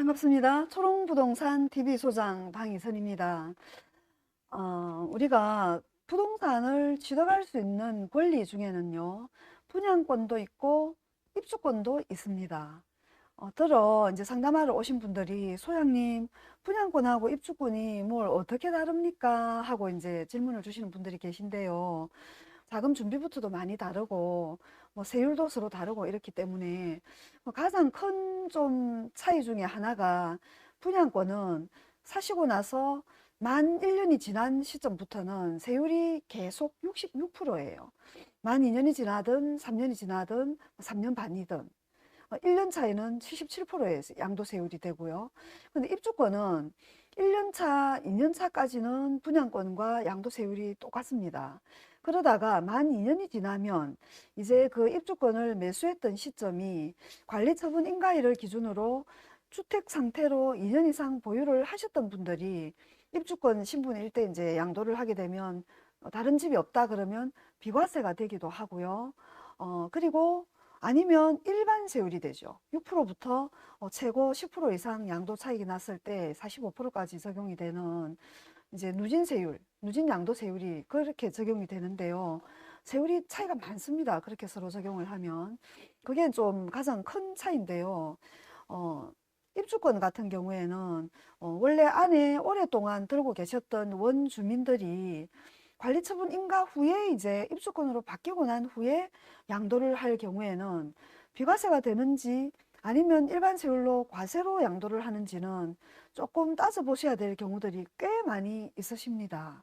반갑습니다. 초롱부동산 TV 소장 방희선입니다. 어, 우리가 부동산을 취득할 수 있는 권리 중에는요, 분양권도 있고 입주권도 있습니다. 어, 들어 이제 상담하러 오신 분들이 소장님 분양권하고 입주권이 뭘 어떻게 다릅니까? 하고 이제 질문을 주시는 분들이 계신데요. 자금 준비부터도 많이 다르고 뭐 세율도 서로 다르고 이렇기 때문에 뭐 가장 큰 좀 차이 중에 하나가 분양권은 사시고 나서 만 1년이 지난 시점부터는 세율이 계속 66%예요. 만 2년이 지나든 3년이 지나든 3년 반이든 1년 차에는 77%의 양도 세율이 되고요. 근데 입주권은 1년 차, 2년 차까지는 분양권과 양도 세율이 똑같습니다. 그러다가 만 2년이 지나면 이제 그 입주권을 매수했던 시점이 관리처분 인가일을 기준으로 주택 상태로 2년 이상 보유를 하셨던 분들이 입주권 신분일 때 이제 양도를 하게 되면 어, 다른 집이 없다 그러면 비과세가 되기도 하고요. 어, 그리고 아니면 일반 세율이 되죠. 6%부터 어, 최고 10% 이상 양도 차익이 났을 때 45%까지 적용이 되는 이제 누진 세율, 누진 양도 세율이 그렇게 적용이 되는데요. 세율이 차이가 많습니다. 그렇게 서로 적용을 하면. 그게 좀 가장 큰 차이인데요. 어, 입주권 같은 경우에는 어, 원래 안에 오랫동안 들고 계셨던 원주민들이 관리처분 인가 후에 이제 입주권으로 바뀌고 난 후에 양도를 할 경우에는 비과세가 되는지 아니면 일반 세율로 과세로 양도를 하는지는 조금 따져보셔야 될 경우들이 꽤 많이 있으십니다.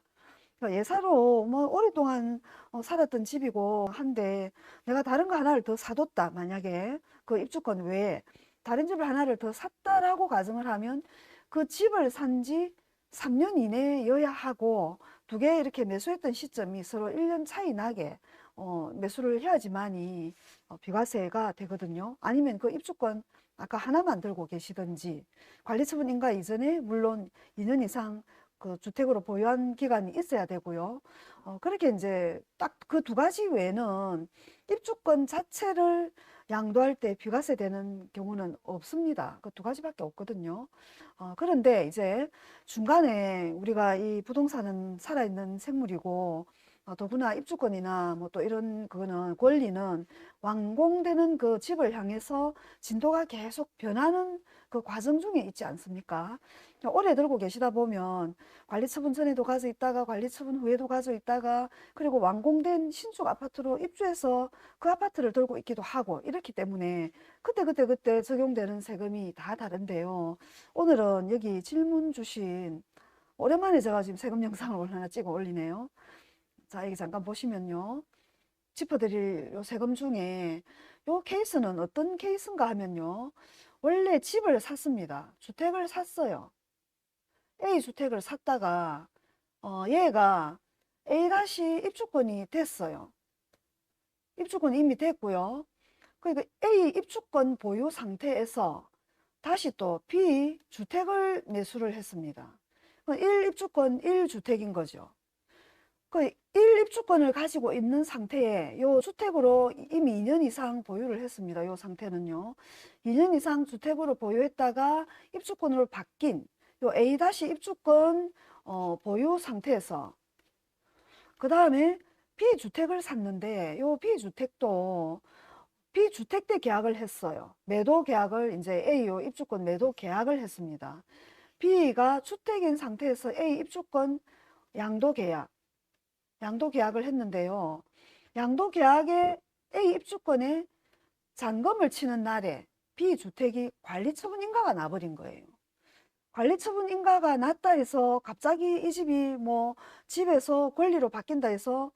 예사로 뭐 오랫동안 어, 살았던 집이고 한데 내가 다른 거 하나를 더 사뒀다. 만약에 그 입주권 외에 다른 집을 하나를 더 샀다라고 가정을 하면 그 집을 산 지 3년 이내여야 하고 두 개 이렇게 매수했던 시점이 서로 1년 차이 나게 어, 매수를 해야지만이 어, 비과세가 되거든요. 아니면 그 입주권 아까 하나만 들고 계시든지 관리처분 인가 이전에 물론 2년 이상 그 주택으로 보유한 기간이 있어야 되고요. 어, 그렇게 이제 딱 그 두 가지 외에는 입주권 자체를 양도할 때 비과세 되는 경우는 없습니다. 그 두 가지밖에 없거든요. 어, 그런데 이제 중간에 우리가 이 부동산은 살아있는 생물이고 어, 더구나 입주권이나 뭐 또 이런 그거는 권리는 완공되는 그 집을 향해서 진도가 계속 변하는 그 과정 중에 있지 않습니까? 오래 들고 계시다 보면 관리처분 전에도 가져 있다가 관리처분 후에도 가져 있다가 그리고 완공된 신축 아파트로 입주해서 그 아파트를 들고 있기도 하고 이렇기 때문에 그때 그때 그때 적용되는 세금이 다 다른데요. 오늘은 여기 질문 주신 오랜만에 제가 지금 세금 영상을 하나 찍어 올리네요. 자, 여기 잠깐 보시면요. 짚어드릴 요 세금 중에 요 케이스는 어떤 케이스인가 하면요. 원래 집을 샀습니다. 주택을 샀어요. A 주택을 샀다가 어, 얘가 A 다시 입주권이 됐어요. 입주권이 이미 됐고요. 그러니까 A 입주권 보유 상태에서 다시 또 B 주택을 매수를 했습니다. 1 입주권 1 주택인 거죠. 그 1입주권을 가지고 있는 상태에 요 주택으로 이미 2년 이상 보유를 했습니다. 요 상태는요. 2년 이상 주택으로 보유했다가 입주권으로 바뀐 요 A 입주권 어, 보유 상태에서 그 다음에 B주택을 샀는데 요 B주택도 B주택 때 계약을 했어요. 매도 계약을 이제 A요 입주권 매도 계약을 했습니다. B가 주택인 상태에서 A 입주권 양도 계약 양도 계약을 했는데요. 양도 계약에 A 입주권에 잔금을 치는 날에 B 주택이 관리처분 인가가 나버린 거예요. 관리처분 인가가 났다 해서 갑자기 이 집이 뭐 집에서 권리로 바뀐다 해서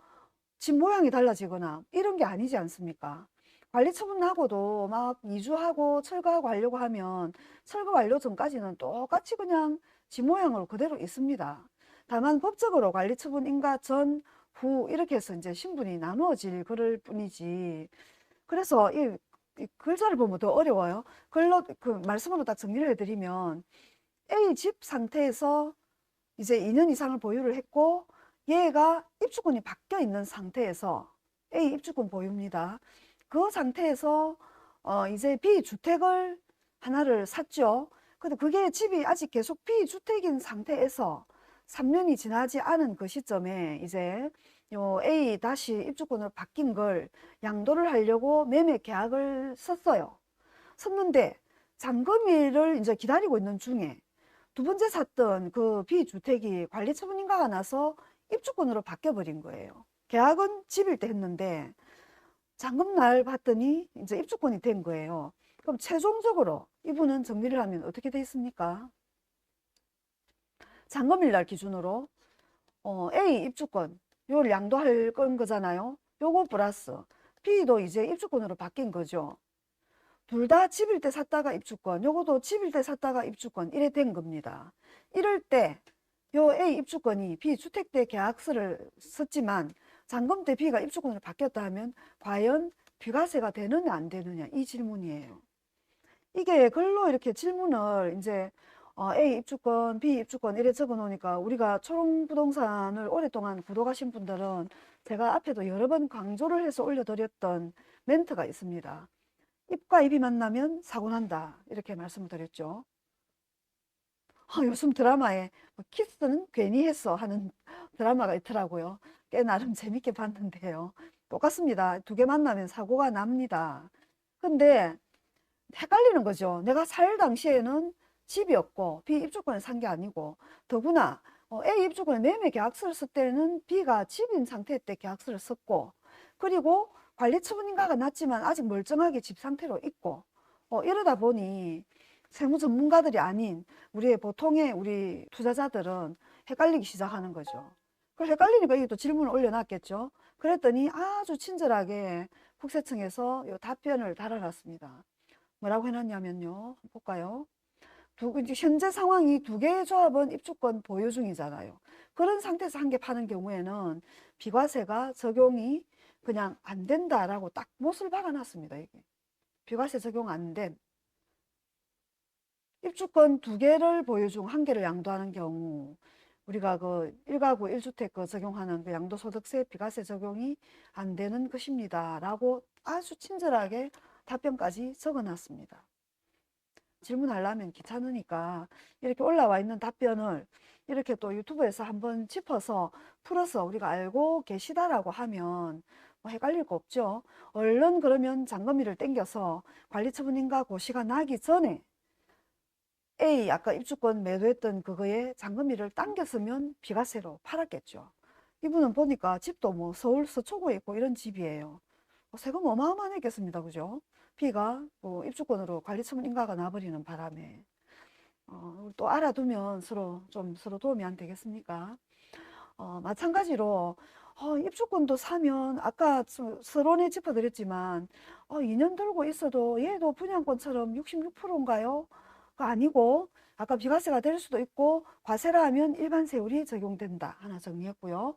집 모양이 달라지거나 이런 게 아니지 않습니까? 관리처분 나고도 막 이주하고 철거하고 하려고 하면 철거 완료 전까지는 똑같이 그냥 집 모양으로 그대로 있습니다. 다만 법적으로 관리 처분 인가 전, 후 이렇게 해서 이제 신분이 나누어질 그럴 뿐이지. 그래서 이, 이 글자를 보면 더 어려워요. 글로 그 말씀으로 딱 정리를 해드리면 A 집 상태에서 이제 2년 이상을 보유를 했고 얘가 입주권이 바뀌어 있는 상태에서 A 입주권 보유입니다. 그 상태에서 어 이제 B 주택을 하나를 샀죠. 근데 그게 집이 아직 계속 비주택인 상태에서 3년이 지나지 않은 그 시점에 이제 요 A 다시 입주권으로 바뀐 걸 양도를 하려고 매매 계약을 썼어요. 썼는데 잔금일을 이제 기다리고 있는 중에 두 번째 샀던 그 비주택이 관리 처분 인가가 나서 입주권으로 바뀌어 버린 거예요. 계약은 집일 때 했는데 잔금 날 봤더니 이제 입주권이 된 거예요. 그럼 최종적으로 이분은 정리를 하면 어떻게 돼 있습니까? 잔금일 날 기준으로 어, A 입주권 요를 양도할 건 거잖아요. 요거 플러스 B도 이제 입주권으로 바뀐 거죠. 둘 다 집일 때 샀다가 입주권, 요것도 집일 때 샀다가 입주권 이래 된 겁니다. 이럴 때 요 A 입주권이 B 주택 때 계약서를 썼지만 잔금 때 B가 입주권으로 바뀌었다 하면 과연 비과세가 되느냐 안 되느냐 이 질문이에요. 이게 글로 이렇게 질문을 이제 어, A 입주권, B 입주권 이래 적어 놓으니까 우리가 초롱 부동산을 오랫동안 구독하신 분들은 제가 앞에도 여러 번 강조를 해서 올려드렸던 멘트가 있습니다. 입과 입이 만나면 사고 난다 이렇게 말씀을 드렸죠. 아, 요즘 드라마에 뭐 키스는 괜히 했어 하는 드라마가 있더라고요. 꽤 나름 재밌게 봤는데요. 똑같습니다. 두 개 만나면 사고가 납니다. 근데 헷갈리는 거죠. 내가 살 당시에는 집이었고 B 입주권을 산 게 아니고 더구나 어, A 입주권에 매매 계약서를 쓸 때는 B가 집인 상태 때 계약서를 썼고 그리고 관리 처분인가가 났지만 아직 멀쩡하게 집 상태로 있고 어, 이러다 보니 세무 전문가들이 아닌 우리의 보통의 우리 투자자들은 헷갈리기 시작하는 거죠. 그 헷갈리니까 이게 또 질문을 올려놨겠죠. 그랬더니 아주 친절하게 국세청에서 요 답변을 달아놨습니다. 뭐라고 해놨냐면요. 볼까요? 두, 현재 상황이 두 개의 조합은 입주권 보유 중이잖아요. 그런 상태에서 한 개 파는 경우에는 비과세가 적용이 그냥 안 된다라고 딱 못을 박아놨습니다. 이게 비과세 적용 안 된. 입주권 두 개를 보유 중 한 개를 양도하는 경우 우리가 그 1가구 1주택 그 적용하는 그 양도소득세 비과세 적용이 안 되는 것입니다. 라고 아주 친절하게 답변까지 적어놨습니다. 질문하려면 귀찮으니까 이렇게 올라와 있는 답변을 이렇게 또 유튜브에서 한번 짚어서 풀어서 우리가 알고 계시다라고 하면 뭐 헷갈릴 거 없죠. 얼른 그러면 잔금일을 땡겨서 관리처분인가 고시가 나기 전에 A 아까 입주권 매도했던 그거에 잔금일을 당겼으면 비과세로 팔았겠죠. 이분은 보니까 집도 뭐 서울 서초구에 있고 이런 집이에요. 어, 세금 어마어마하겠습니다. 그죠? B가 뭐 입주권으로 관리처분 인가가 나버리는 바람에 어, 또 알아두면 서로 좀 서로 도움이 안 되겠습니까? 어, 마찬가지로 어, 입주권도 사면 아까 서- 서론에 짚어드렸지만 어, 2년 들고 있어도 얘도 분양권처럼 66%인가요? 그 아니고 아까 비과세가 될 수도 있고 과세라 하면 일반 세율이 적용된다 하나 정리했고요.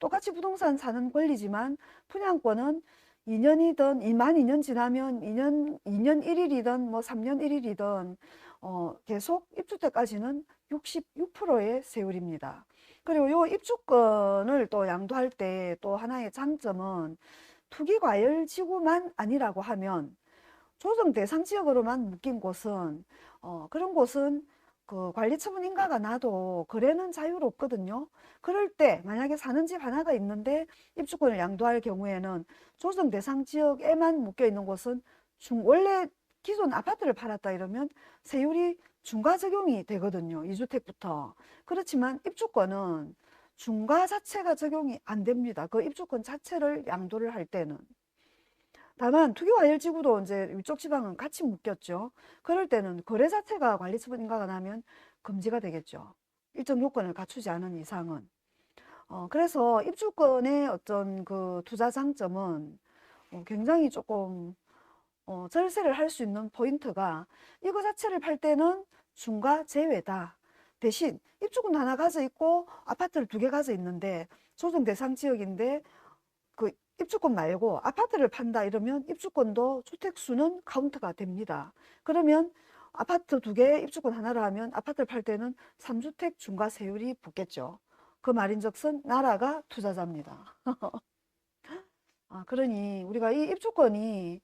똑같이 부동산 사는 권리지만 분양권은 2년이든 만 2년 지나면 2년 2년 1일이든 뭐 3년 1일이든 어, 계속 입주 때까지는 66%의 세율입니다. 그리고 요 입주권을 또 양도할 때 또 하나의 장점은 투기 과열 지구만 아니라고 하면 조정 대상 지역으로만 묶인 곳은 어, 그런 곳은 그 관리 처분 인가가 나도 거래는 자유롭거든요. 그럴 때 만약에 사는 집 하나가 있는데 입주권을 양도할 경우에는 조정 대상 지역에만 묶여 있는 곳은 중 원래 기존 아파트를 팔았다 이러면 세율이 중과 적용이 되거든요. 2주택부터. 그렇지만 입주권은 중과 자체가 적용이 안 됩니다. 그 입주권 자체를 양도를 할 때는. 다만 투기과열지구도 이제 위쪽 지방은 같이 묶였죠. 그럴 때는 거래 자체가 관리처분 인가가 나면 금지가 되겠죠. 일정 요건을 갖추지 않은 이상은. 어, 그래서 입주권의 어떤 그 투자 장점은 어, 굉장히 조금 어, 절세를 할 수 있는 포인트가 이거 자체를 팔 때는 중과 제외다. 대신 입주권 하나 가져 있고 아파트를 두 개 가져 있는데 조정 대상 지역인데 그 입주권 말고 아파트를 판다 이러면 입주권도 주택 수는 카운트가 됩니다. 그러면 아파트 두 개 입주권 하나를 하면 아파트를 팔 때는 3주택 중과 세율이 붙겠죠. 그 말인즉슨 나라가 투자자입니다. 아, 그러니 우리가 이 입주권이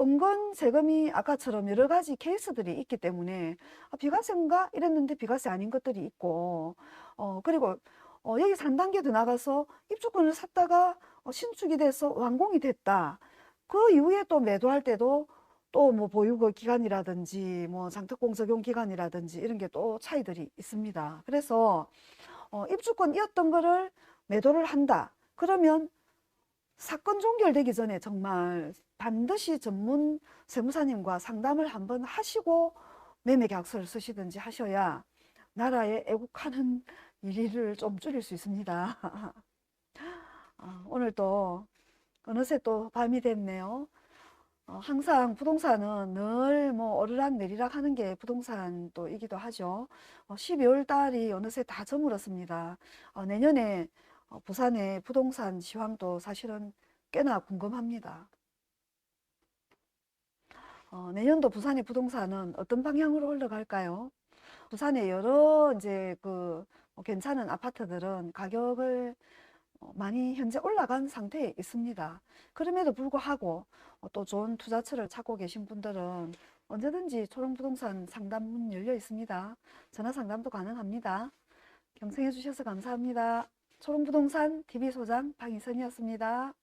은근 세금이 아까처럼 여러 가지 케이스들이 있기 때문에 아, 비과세인가 이랬는데 비과세 아닌 것들이 있고 어 그리고 어, 여기 3단계 더 나가서 입주권을 샀다가 어, 신축이 돼서 완공이 됐다. 그 이후에 또 매도할 때도 또 뭐 보유고 기간이라든지 뭐 장특공 적용 기간이라든지 이런 게 또 차이들이 있습니다. 그래서 어, 입주권이었던 거를 매도를 한다. 그러면 사건 종결되기 전에 정말 반드시 전문 세무사님과 상담을 한번 하시고 매매 계약서를 쓰시든지 하셔야 나라에 애국하는 일을 좀 줄일 수 있습니다. 아, 오늘 또 어느새 또 밤이 됐네요. 어, 항상 부동산은 늘 뭐 오르락 내리락 하는 게 부동산 또이기도 하죠. 어, 12월 달이 어느새 다 저물었습니다. 어, 내년에 어, 부산의 부동산 시황도 사실은 꽤나 궁금합니다. 어, 내년도 부산의 부동산은 어떤 방향으로 흘러갈까요? 부산의 여러 이제 그 어, 괜찮은 아파트들은 가격을 어, 많이 현재 올라간 상태에 있습니다. 그럼에도 불구하고 어, 또 좋은 투자처를 찾고 계신 분들은 언제든지 초롱부동산 상담문 열려 있습니다. 전화 상담도 가능합니다. 경청해 주셔서 감사합니다. 초롱부동산 TV소장 방희선이었습니다.